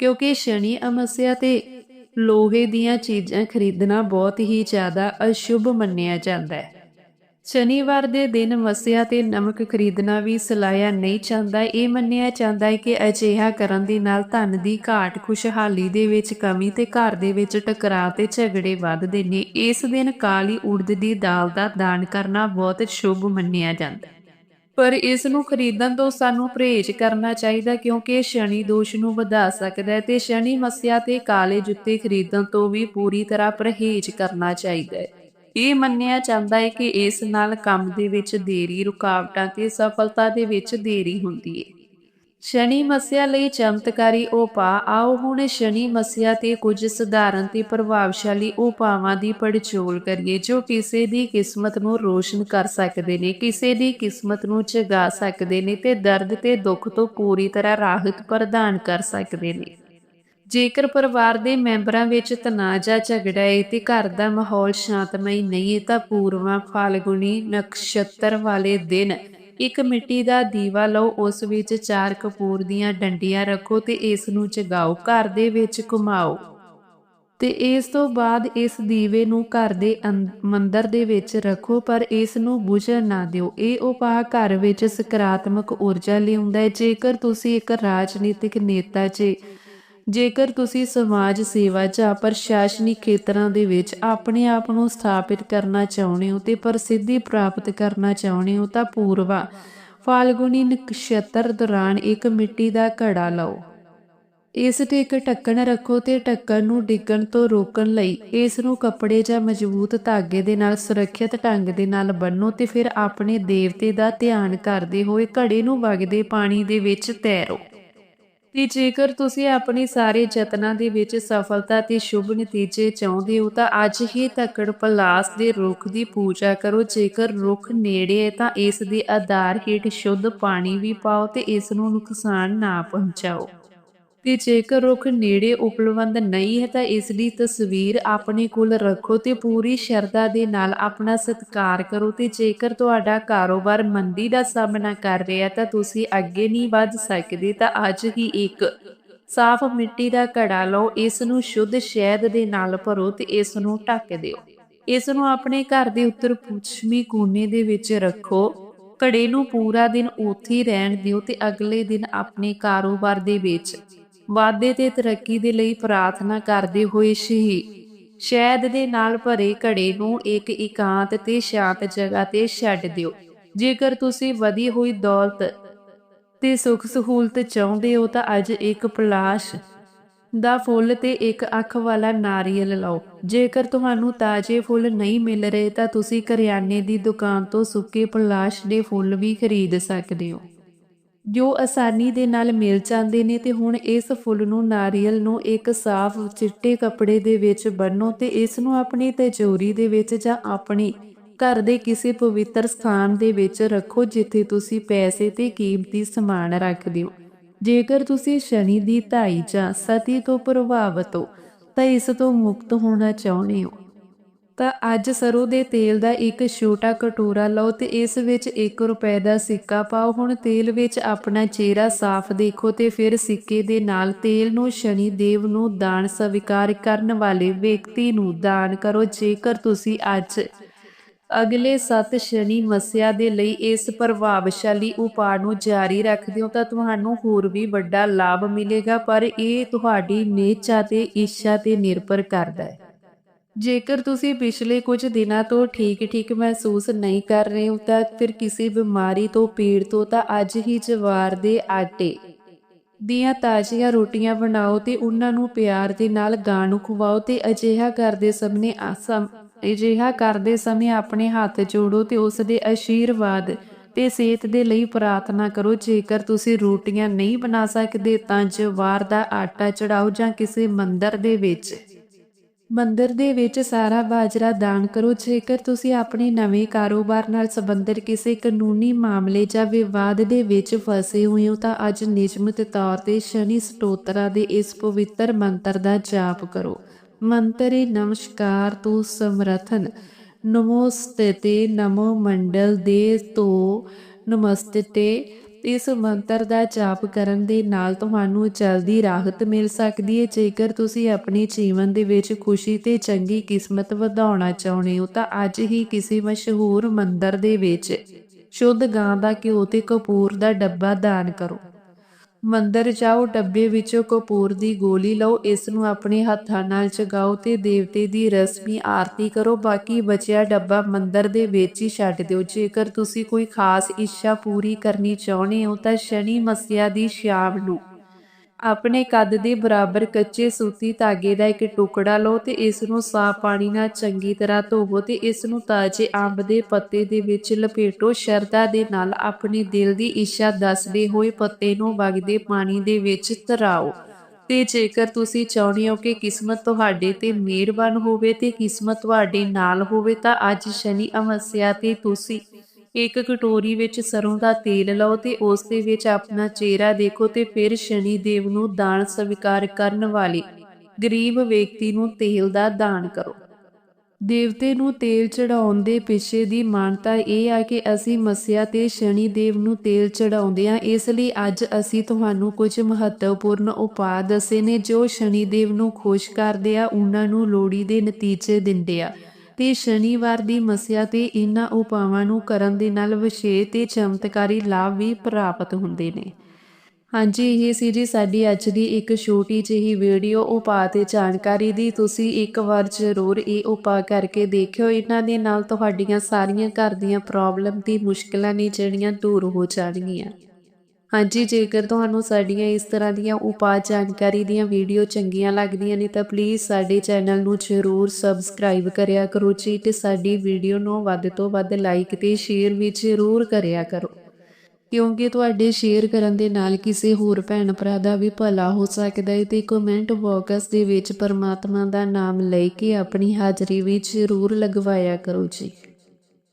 ਕਿਉਂਕਿ ਸ਼ਨੀ ਅਮਸਿਆ ਤੇ ਲੋਹੇ ਦੀਆਂ ਚੀਜ਼ਾਂ ਖਰੀਦਣਾ ਬਹੁਤ ਹੀ ਜ਼ਿਆਦਾ ਅਸ਼ੁਭ ਮੰਨਿਆ ਜਾਂਦਾ ਹੈ। ਸ਼ਨੀਵਾਰ ਦੇ ਦਿਨ ਮਸਿਆ ਤੇ ਨਮਕ ਖਰੀਦਣਾ ਵੀ ਸਲਾਇਆ ਨਹੀਂ ਚਾਹੁੰਦਾ ਇਹ ਮੰਨਿਆ ਜਾਂਦਾ ਹੈ ਕਿ ਅਜਿਹਾ ਕਰਨ ਦੇ ਨਾਲ ਧਨ ਦੀ ਘਾਟ, ਖੁਸ਼ਹਾਲੀ ਦੇ ਵਿੱਚ ਕਮੀ ਤੇ ਘਰ ਦੇ ਵਿੱਚ ਟਕਰਾਅ ਤੇ ਝਗੜੇ ਵੱਧਦੇ ਨੇ। ਇਸ ਦਿਨ ਕਾਲੀ ਉੜਦ ਦੀ ਦਾਲ ਦਾ ਦਾਨ ਕਰਨਾ ਬਹੁਤ ਸ਼ੁਭ ਮੰਨਿਆ ਜਾਂਦਾ ਹੈ। ਪਰ ਇਸ ਨੂੰ ਖਰੀਦਣ ਤੋਂ ਸਾਨੂੰ ਪਰਹੇਜ਼ ਕਰਨਾ ਚਾਹੀਦਾ ਕਿਉਂਕਿ ਸ਼ਨੀ ਦੋਸ਼ ਨੂੰ ਵਧਾ ਸਕਦਾ ਹੈ ਤੇ ਸ਼ਨੀ ਮਸਿਆ ਤੇ ਕਾਲੇ ਜੁੱਤੇ ਖਰੀਦਣ ਤੋਂ ਵੀ ਪੂਰੀ ਤਰ੍ਹਾਂ ਪਰਹੇਜ਼ ਕਰਨਾ ਚਾਹੀਦਾ ਹੈ। ਇਹ ਮੰਨਿਆ ਜਾਂਦਾ ਹੈ ਕਿ ਇਸ ਨਾਲ ਕੰਮ ਦੇ ਵਿੱਚ ਦੇਰੀ, ਰੁਕਾਵਟਾਂ ਤੇ ਸਫਲਤਾ ਦੇ ਵਿੱਚ ਦੇਰੀ ਹੁੰਦੀ ਹੈ। ਸ਼ਨੀ ਮਸਿਆ ਲਈ ਚਮਤਕਾਰੀ ਉਪਾਅ ਆਓ ਹੁਣ ਸ਼ਨੀ ਮਸਿਆ ਤੇ ਕੁਝ ਸਧਾਰਨ ਤੇ ਪ੍ਰਭਾਵਸ਼ਾਲੀ ਉਪਾਵਾਂ ਦੀ ਪੜਚੋਲ ਕਰੀਏ, ਜੋ ਕਿਸੇ ਦੀ ਕਿਸਮਤ ਨੂੰ ਰੋਸ਼ਨ ਕਰ ਸਕਦੇ ਨੇ, ਕਿਸੇ ਦੀ ਕਿਸਮਤ ਨੂੰ ਜਗਾ ਸਕਦੇ ਨੇ ਤੇ ਦਰਦ ਤੇ ਦੁੱਖ ਤੋਂ ਪੂਰੀ ਤਰ੍ਹਾਂ ਰਾਹਤ ਪ੍ਰਦਾਨ ਕਰ ਸਕਦੇ ਨੇ। ਜੇਕਰ ਪਰਿਵਾਰ ਦੇ ਮੈਂਬਰਾਂ ਵਿੱਚ ਤਣਾਅ ਜਾਂ ਝਗੜਾ ਹੈ ਤੇ ਘਰ ਦਾ ਮਾਹੌਲ ਸ਼ਾਂਤਮਈ ਨਹੀਂ ਹੈ ਤਾਂ ਪੂਰਵਾ ਫਾਲਗੁਣੀ ਨਕਸ਼ਤਰ ਵਾਲੇ ਦਿਨ ਇੱਕ ਮਿੱਟੀ ਦਾ ਦੀਵਾ ਲਓ, ਉਸ ਵਿੱਚ ਚਾਰ ਕਪੂਰ ਦੀਆਂ ਡੰਡੀਆਂ ਰੱਖੋ ਤੇ ਇਸ ਨੂੰ ਜਗਾਓ, ਘਰ ਦੇ ਵਿੱਚ ਘੁਮਾਓ। ਤੇ ਇਸ ਤੋਂ ਬਾਅਦ ਇਸ ਦੀਵੇ ਨੂੰ ਘਰ ਦੇ ਅੰਦ- ਮੰਦਿਰ ਦੇ ਵਿੱਚ ਰੱਖੋ, ਪਰ ਇਸ ਨੂੰ ਬੁਝਣ ਨਾ ਦਿਓ। ਇਹ ਉਪਾਅ ਘਰ ਵਿੱਚ ਸਕਾਰਾਤਮਕ ਊਰਜਾ ਲਿਆਉਂਦਾ ਹੈ। ਜੇਕਰ ਤੁਸੀਂ ਇੱਕ ਰਾਜਨੀਤਿਕ ਨੇਤਾ ਜੇ ਜੇਕਰ ਤੁਸੀਂ ਸਮਾਜ ਸੇਵਾ ਜਾਂ ਪ੍ਰਸ਼ਾਸਨਿਕ ਖੇਤਰਾਂ ਦੇ ਵਿੱਚ ਆਪਣੇ ਆਪ ਨੂੰ ਸਥਾਪਿਤ ਕਰਨਾ ਚਾਹੁੰਦੇ ਹੋ ਤੇ ਪ੍ਰਸਿੱਧੀ ਪ੍ਰਾਪਤ ਕਰਨਾ ਚਾਹੁੰਦੇ ਹੋ ਤਾਂ ਪੂਰਵਾ ਫਾਲਗੁਨੀ ਨਕਸ਼ਤਰ ਦੌਰਾਨ ਇੱਕ ਮਿੱਟੀ ਦਾ ਘੜਾ ਲਓ। ਇਸ ਤੇ ਇੱਕ ਢੱਕਣ ਰੱਖੋ ਤੇ ਢੱਕਣ ਨੂੰ ਡਿੱਗਣ ਤੋਂ ਰੋਕਣ ਲਈ ਇਸ ਨੂੰ ਕੱਪੜੇ ਜਾਂ ਮਜ਼ਬੂਤ ਧਾਗੇ ਦੇ ਨਾਲ ਸੁਰੱਖਿਅਤ ਢੰਗ ਦੇ ਨਾਲ ਬੰਨੋ ਤੇ ਫਿਰ ਆਪਣੇ ਦੇਵਤੇ ਦਾ ਧਿਆਨ ਕਰਦੇ ਹੋਏ ਘੜੇ ਨੂੰ ਵਗਦੇ ਪਾਣੀ ਦੇ ਵਿੱਚ ਤੈਰੋ। ਤੇ ਜੇਕਰ ਤੁਸੀਂ ਆਪਣੇ ਸਾਰੇ ਯਤਨਾਂ ਦੇ ਵਿੱਚ ਸਫਲਤਾ ਤੇ ਸ਼ੁਭ ਨਤੀਜੇ ਚਾਹੁੰਦੇ ਹੋ, ਤਾਂ ਅੱਜ ਹੀ ਤਕੜ ਪਲਾਸ ਦੇ ਰੁੱਖ ਦੀ ਪੂਜਾ ਕਰੋ। ਜੇਕਰ ਰੁੱਖ ਨੇੜੇ ਹੈ, ਤਾਂ ਇਸ ਦੇ ਆਧਾਰ ਹੇਠ ਸ਼ੁੱਧ ਪਾਣੀ ਵੀ ਪਾਓ ਤੇ ਇਸ ਨੂੰ ਨੁਕਸਾਨ ਨਾ ਪਹੁੰਚਾਓ। ਤੇ ਜੇਕਰ ਰੁੱਖ ਨੇੜੇ ਉਪਲਬਧ ਨਹੀਂ ਹੈ ਤਾਂ ਇਸ ਦੀ ਤਸਵੀਰ ਆਪਣੇ ਕੋਲ ਰੱਖੋ ਤੇ ਪੂਰੀ ਸ਼ਰਧਾ ਦੇ ਨਾਲ ਆਪਣਾ ਸਤਿਕਾਰ ਕਰੋ ਤੇ ਜੇਕਰ ਤੁਹਾਡਾ ਕਾਰੋਬਾਰ ਮੰਦੀ ਦਾ ਸਾਹਮਣਾ ਕਰ ਰਿਹਾ ਤਾਂ ਤੁਸੀਂ ਅੱਗੇ ਨਹੀਂ ਵੱਧ ਸਕਦੇ ਤਾਂ ਅੱਜ ਹੀ ਇੱਕ ਸਾਫ਼ ਮਿੱਟੀ ਦਾ ਘੜਾ ਲਓ, ਇਸ ਨੂੰ ਸ਼ੁੱਧ ਸ਼ਹਿਦ ਦੇ ਨਾਲ ਭਰੋ ਤੇ ਇਸ ਨੂੰ ਢੱਕ ਦਿਓ। ਇਸ ਨੂੰ ਆਪਣੇ ਘਰ ਦੇ ਉੱਤਰ ਪੱਛਮੀ ਕੋਨੇ ਦੇ ਵਿੱਚ ਰੱਖੋ। ਘੜੇ ਨੂੰ ਪੂਰਾ ਦਿਨ ਉੱਥੇ ਰਹਿਣ ਦਿਓ ਤੇ ਅਗਲੇ ਦਿਨ ਆਪਣੇ ਕਾਰੋਬਾਰ ਦੇ ਵਿੱਚ ਵਾਧੇ ਤੇ ਤਰੱਕੀ ਦੇ ਲਈ ਪ੍ਰਾਰਥਨਾ ਕਰਦੇ ਹੋਏ ਸ਼ਹੀ ਸ਼ਹਿਦ ਦੇ ਨਾਲ ਭਰੇ ਘੜੇ ਨੂੰ ਇੱਕ ਇਕਾਂਤ ਤੇ ਸ਼ਾਂਤ ਜਗ੍ਹਾ ਤੇ ਛੱਡ ਦਿਓ। ਜੇਕਰ ਤੁਸੀਂ ਵਧੀ ਹੋਈ ਦੌਲਤ ਤੇ ਸੁੱਖ ਸਹੂਲਤ ਚਾਹੁੰਦੇ ਹੋ ਤਾਂ ਅੱਜ ਇੱਕ ਪਲਾਸ਼ ਦਾ ਫੁੱਲ ਤੇ ਇੱਕ ਅੱਖ ਵਾਲਾ ਨਾਰੀਅਲ ਲਓ। ਜੇਕਰ ਤੁਹਾਨੂੰ ਤਾਜ਼ੇ ਫੁੱਲ ਨਹੀਂ ਮਿਲ ਰਹੇ ਤਾਂ ਤੁਸੀਂ ਕਰਿਆਨੇ ਦੀ ਦੁਕਾਨ ਤੋਂ ਸੁੱਕੇ ਪਲਾਸ਼ ਦੇ ਫੁੱਲ ਵੀ ਖਰੀਦ ਸਕਦੇ ਹੋ। ਜੋ ਆਸਾਨੀ ਦੇ ਨਾਲ ਮਿਲ ਜਾਂਦੇ ਨੇ ਤੇ ਹੁਣ ਇਸ ਫੁੱਲ ਨੂੰ ਨਾਰੀਅਲ ਨੂੰ ਇੱਕ ਸਾਫ਼ ਚਿੱਟੇ ਕੱਪੜੇ ਦੇ ਵਿੱਚ ਬੰਨੋ ਤੇ ਇਸ ਨੂੰ ਆਪਣੀ ਤਿਜੋਰੀ ਦੇ ਵਿੱਚ ਜਾਂ ਆਪਣੀ ਘਰ ਦੇ ਕਿਸੇ ਪਵਿੱਤਰ ਸਥਾਨ ਦੇ ਵਿੱਚ ਰੱਖੋ ਜਿੱਥੇ ਤੁਸੀਂ ਪੈਸੇ ਤੇ ਕੀਮਤੀ ਸਮਾਨ ਰੱਖਦੇ ਹੋ ਜੇਕਰ ਤੁਸੀਂ ਸ਼ਨੀ ਦੀ ਧਾਈ ਜਾਂ ਸਤੀ ਤੋਂ ਪ੍ਰਭਾਵਿਤ ਹੋ, ਤਾਂ ਇਸ ਤੋਂ ਮੁਕਤ ਹੋਣਾ ਚਾਹੁੰਦੇ ਹੋ। ਤਾਂ ਅੱਜ ਸਰੋਂ ਦੇ ਤੇਲ ਦਾ ਇੱਕ ਛੋਟਾ ਕਟੋਰਾ ਲਓ ਤੇ ਇਸ ਵਿੱਚ 1 ਰੁਪਏ ਦਾ ਸਿੱਕਾ ਪਾਓ। ਹੁਣ ਤੇਲ ਵਿੱਚ ਆਪਣਾ ਚਿਹਰਾ ਸਾਫ਼ ਦੇਖੋ ਤੇ ਫਿਰ ਸਿੱਕੇ ਦੇ ਨਾਲ ਤੇਲ ਨੂੰ ਸ਼ਨੀ ਦੇਵ ਨੂੰ ਦਾਨ ਸਵੀਕਾਰ ਕਰਨ ਵਾਲੇ ਵਿਅਕਤੀ ਨੂੰ ਦਾਨ ਕਰੋ। ਜੇਕਰ ਤੁਸੀਂ ਅੱਜ ਅਗਲੇ ਸੱਤ ਸ਼ਨੀ ਮਸਿਆ ਦੇ ਲਈ ਇਸ ਪ੍ਰਭਾਵਸ਼ਾਲੀ ਉਪਾਅ ਨੂੰ ਜਾਰੀ ਰੱਖਦੇ ਹੋ ਤਾਂ ਤੁਹਾਨੂੰ ਹੋਰ ਵੀ ਵੱਡਾ ਲਾਭ ਮਿਲੇਗਾ, ਪਰ ਇਹ ਤੁਹਾਡੀ ਨੇਚਾ ਤੇ ਇੱਛਾ ਤੇ ਨਿਰਭਰ ਕਰਦਾ ਹੈ। ਜੇਕਰ ਤੁਸੀਂ ਪਿਛਲੇ ਕੁਝ ਦਿਨਾਂ ਤੋਂ ਠੀਕ-ਠੀਕ ਮਹਿਸੂਸ ਨਹੀਂ ਕਰ ਰਹੇ ਹੋ, ਤਾਂ ਫਿਰ ਕਿਸੇ ਬਿਮਾਰੀ ਤੋਂ, ਪੀੜ ਤੋਂ ਤਾਂ ਅੱਜ ਹੀ ਜਵਾਰ ਦੇ ਆਟੇ ਦੀਆਂ ਤਾਜ਼ੀਆਂ ਰੋਟੀਆਂ ਬਣਾਓ ਤੇ ਉਹਨਾਂ ਨੂੰ ਪਿਆਰ ਦੇ ਨਾਲ ਗਾਂ ਨੂੰ ਖਵਾਓ ਤੇ ਅਜਿਹਾ ਕਰਦੇ ਸਮੇਂ ਆਸਮ ਅਜਿਹਾ ਕਰਦੇ ਸਮੇਂ ਆਪਣੇ ਹੱਥ ਜੋੜੋ ਤੇ ਉਸ ਦੇ ਆਸ਼ੀਰਵਾਦ ਤੇ ਸਿਹਤ ਦੇ ਲਈ ਪ੍ਰਾਰਥਨਾ ਕਰੋ। ਜੇਕਰ ਤੁਸੀਂ ਰੋਟੀਆਂ ਨਹੀਂ ਬਣਾ ਸਕਦੇ ਤਾਂ ਜਵਾਰ ਦਾ ਆਟਾ ਚੜਾਓ ਜਾਂ ਕਿਸੇ ਮੰਦਰ ਦੇ ਵਿੱਚ ਮੰਦਰ ਦੇ ਵਿੱਚ ਸਾਰਾ ਬਾਜਰਾ ਦਾਨ ਕਰੋ। ਜੇਕਰ ਤੁਸੀਂ ਆਪਣੇ ਨਵੇਂ ਕਾਰੋਬਾਰ ਨਾਲ ਸੰਬੰਧਿਤ ਕਿਸੇ ਕਾਨੂੰਨੀ ਮਾਮਲੇ ਜਾਂ ਵਿਵਾਦ ਦੇ ਵਿੱਚ ਫਸੇ ਹੋਏ ਹੋ, ਤਾਂ ਅੱਜ ਨਿਯਮਿਤ ਤੌਰ ਤੇ ਸ਼ਨੀ ਸਟੋਤਰਾ ਦੇ ਇਸ ਪਵਿੱਤਰ ਮੰਤਰ ਦਾ ਜਾਪ ਕਰੋ। ਮੰਤਰੇ, ਨਮਸਕਾਰ ਤੂੰ ਸਮਰਥਨ। ਨਮੋਸਤੇ ਨਮੋ ਮੰਡਲ ਦੇ ਤੋ ਨਮਸਤੇ ਇਸ ਮੰਤਰ ਦਾ ਜਾਪ ਕਰਨ ਦੇ ਨਾਲ ਤੁਹਾਨੂੰ ਜਲਦੀ ਰਾਹਤ ਮਿਲ ਸਕਦੀ ਹੈ। ਜੇਕਰ ਤੁਸੀਂ ਆਪਣੇ ਜੀਵਨ ਦੇ ਵਿੱਚ ਖੁਸ਼ੀ ਤੇ ਚੰਗੀ ਕਿਸਮਤ ਵਧਾਉਣਾ ਚਾਹੁੰਦੇ ਹੋ, ਤਾਂ ਅੱਜ ਹੀ ਕਿਸੇ ਮਸ਼ਹੂਰ ਮੰਦਰ ਦੇ ਵਿੱਚ ਸ਼ੁੱਧ ਗਾਂ ਦਾ ਘਿਓ ਤੇ ਕਪੂਰ ਦਾ ਡੱਬਾ ਦਾਨ ਕਰੋ। ਮੰਦਰ ਜਾਓ, ਡੱਬੇ ਵਿੱਚੋਂ ਕਪੂਰ ਦੀ ਗੋਲੀ ਲਓ, ਇਸ ਨੂੰ ਆਪਣੇ ਹੱਥਾਂ ਨਾਲ ਚਗਾਓ ਤੇ ਦੇਵਤੇ ਦੀ ਰਸਮੀ ਆਰਤੀ ਕਰੋ। ਬਾਕੀ ਬਚਿਆ ਡੱਬਾ ਮੰਦਰ ਦੇ ਵਿੱਚ ਹੀ ਛੱਡ ਦਿਓ। ਜੇਕਰ ਤੁਸੀਂ ਕੋਈ ਖਾਸ ਇੱਛਾ ਪੂਰੀ ਕਰਨੀ ਚਾਹੁੰਦੇ ਹੋ ਤਾਂ ਸ਼ਨੀ ਮਸਿਆ ਦੀ ਸ਼ਾਮ ਨੂੰ ਆਪਣੇ ਕੱਦ ਦੇ ਬਰਾਬਰ ਕੱਚੇ ਸੂਤੀ ਧਾਗੇ ਦਾ ਇੱਕ ਟੁਕੜਾ ਲਓ ਤੇ ਇਸ ਨੂੰ ਸਾਫ਼ ਪਾਣੀ ਨਾਲ ਚੰਗੀ ਤਰ੍ਹਾਂ ਧੋਵੋ ਤੇ ਇਸ ਨੂੰ ਤਾਜ਼ੇ ਅੰਬ ਦੇ ਪੱਤੇ ਦੇ ਵਿੱਚ ਲਪੇਟੋ। ਸ਼ਰਧਾ ਦੇ ਨਾਲ ਆਪਣੇ ਦਿਲ ਦੀ ਇੱਛਾ ਦੱਸਦੇ ਹੋਏ ਪੱਤੇ ਨੂੰ ਵਗਦੇ ਪਾਣੀ ਦੇ ਵਿੱਚ ਧਰਾਓ ਤੇ ਜੇਕਰ ਤੁਸੀਂ ਚਾਹੁੰਦੇ ਹੋ ਕਿ ਕਿਸਮਤ ਤੁਹਾਡੇ ਤੇ ਮਿਹਰਬਾਨ ਹੋਵੇ ਤੇ ਕਿਸਮਤ ਤੁਹਾਡੇ ਨਾਲ ਹੋਵੇ ਤਾਂ ਅੱਜ ਸ਼ਨੀ ਅਮਾਸਿਆ ਤੇ ਤੁਸੀਂ ਇੱਕ ਕਟੋਰੀ ਵਿੱਚ ਸਰੋਂ ਦਾ ਤੇਲ ਲਓ ਤੇ ਉਸ ਦੇ ਵਿੱਚ ਆਪਣਾ ਚਿਹਰਾ ਦੇਖੋ ਤੇ ਫਿਰ ਸ਼ਨੀ ਦੇਵ ਨੂੰ ਦਾਨ ਸਵੀਕਾਰ ਕਰਨ ਵਾਲੇ ਗਰੀਬ ਵਿਅਕਤੀ ਨੂੰ ਤੇਲ ਦਾ ਦਾਨ ਕਰੋ। ਦੇਵਤੇ ਨੂੰ ਤੇਲ ਚੜਾਉਣ ਦੇ ਪਿੱਛੇ ਦੀ ਮਾਨਤਾ ਇਹ ਆ ਕਿ ਅਸੀਂ ਮਸਿਆ ਤੇ ਸ਼ਨੀ ਦੇਵ ਨੂੰ ਤੇਲ ਚੜਾਉਂਦੇ ਆ ਇਸ ਲਈ ਅੱਜ ਅਸੀਂ ਤੁਹਾਨੂੰ ਕੁਝ ਮਹੱਤਵਪੂਰਨ ਉਪਾਅ ਦੱਸੇ ਨੇ ਜੋ ਸ਼ਨੀ ਦੇਵ ਨੂੰ ਖੁਸ਼ ਕਰਦੇ ਆ, ਉਹਨਾਂ ਨੂੰ ਲੋੜੀ ਦੇ ਨਤੀਜੇ ਦਿੰਦੇ ਆ। ਤੇ ਸ਼ਨੀਵਾਰ ਦੀ ਮਸਿਆ ਤੇ ਇਹਨਾਂ ਉਪਾਵਾਂ ਨੂੰ ਕਰਨ ਦੇ ਨਾਲ ਵਿਸ਼ੇਸ਼ ਤੇ ਚਮਤਕਾਰੀ ਲਾਭ ਵੀ ਪ੍ਰਾਪਤ ਹੁੰਦੇ ਨੇ। ਹਾਂਜੀ, ਇਹ ਸੀ ਜੀ ਸਾਡੀ ਅੱਜ ਦੀ ਇੱਕ ਛੋਟੀ ਜਿਹੀ ਵੀਡੀਓ। ਉਪਾਅ ਤੇ ਜਾਣਕਾਰੀ ਦੀ ਤੁਸੀਂ ਇੱਕ ਵਾਰ ਜ਼ਰੂਰ ਇਹ ਉਪਾਅ ਕਰਕੇ ਦੇਖਿਓ। ਇਹਨਾਂ ਦੇ ਨਾਲ ਤੁਹਾਡੀਆਂ ਸਾਰੀਆਂ ਘਰ ਦੀਆਂ ਪ੍ਰੋਬਲਮ ਤੇ ਮੁਸ਼ਕਲਾਂ ਨੇ ਜਿਹੜੀਆਂ ਦੂਰ ਹੋ ਜਾਣਗੀਆਂ। ਹਾਂਜੀ, ਜੇਕਰ ਤੁਹਾਨੂੰ ਸਾਡੀਆਂ ਇਸ ਤਰ੍ਹਾਂ ਦੀਆਂ ਉਪਾਅ ਜਾਣਕਾਰੀ ਦੀਆਂ ਵੀਡੀਓ ਚੰਗੀਆਂ ਲੱਗਦੀਆਂ ਨੇ, ਤਾਂ ਪਲੀਜ਼ ਸਾਡੇ ਚੈਨਲ ਨੂੰ ਜ਼ਰੂਰ ਸਬਸਕ੍ਰਾਈਬ ਕਰਿਆ ਕਰੋ ਜੀ ਤੇ ਸਾਡੀ ਵੀਡੀਓ ਨੂੰ ਵੱਧ ਤੋਂ ਵੱਧ ਲਾਈਕ ਤੇ ਸ਼ੇਅਰ ਵੀ ਜ਼ਰੂਰ ਕਰਿਆ ਕਰੋ। ਕਿਉਂਕਿ ਤੁਹਾਡੇ ਸ਼ੇਅਰ ਕਰਨ ਦੇ ਨਾਲ ਕਿਸੇ ਹੋਰ ਭੈਣ ਭਰਾ ਦਾ ਵੀ ਭਲਾ ਹੋ ਸਕਦਾ ਹੈ ਤੇ ਕਮੈਂਟ ਬਾਕਸ ਦੇ ਵਿੱਚ ਪਰਮਾਤਮਾ ਦਾ ਨਾਮ ਲੈ ਕੇ ਆਪਣੀ ਹਾਜ਼ਰੀ ਵੀ ਜ਼ਰੂਰ ਲਗਵਾਇਆ ਕਰੋ ਜੀ।